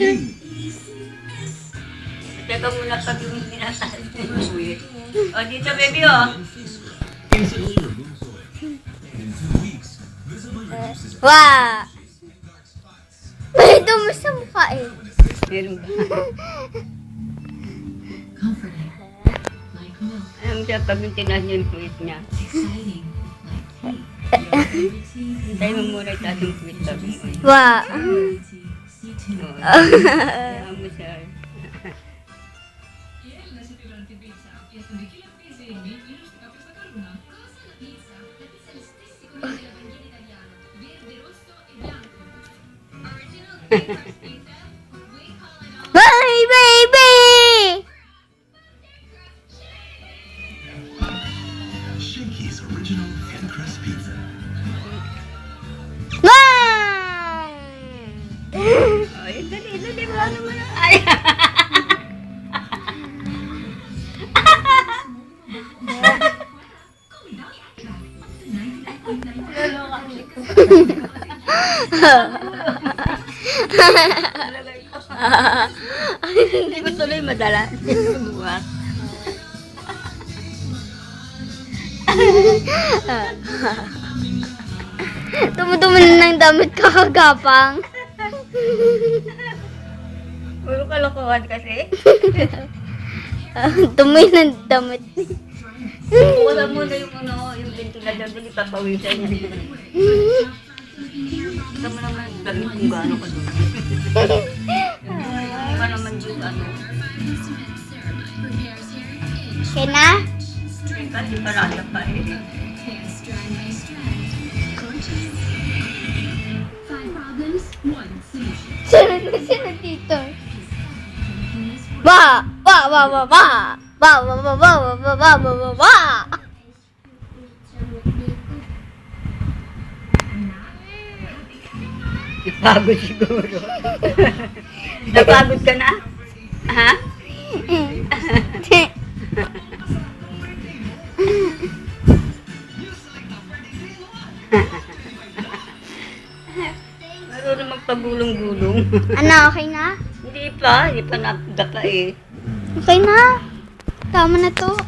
Teka muna pag yung tinataas na yung uwi. O, dito baby oh. Wow! May dumi sa mukha eh. Meron ba? Alam siya pag yung tinaas niya yung puwit niya. Mo muna itaas yung puwit sabi mo. Wow! Bye, baby! Shakey's original thin crust pizza. Hindi ko tuloy madala. Buwak. Tumutumi na ng damit kakagapang. Puro kalokohan kasi. Tumi ng damit. Wala muna yung ano, yung ventilador doon, ipapawisan niya. Ito mo naman, gamit kung gaano ka doon. Pa naman yung ano. Okay na? Teka, di pa nasa pa eh. Sunod na sunod dito. Ba! Ba! Ba! Ba! Ba! Ba! Ba! Ba! Ba! Ba! Ba! Ba! Ba! Ba! Ba! Napagod siguro. Napagod ka na? Ha? Marunong magpagulong-gulong. Ano, okay na? hindi pa, hindi pa nakadapa eh. Okay na. તમને તો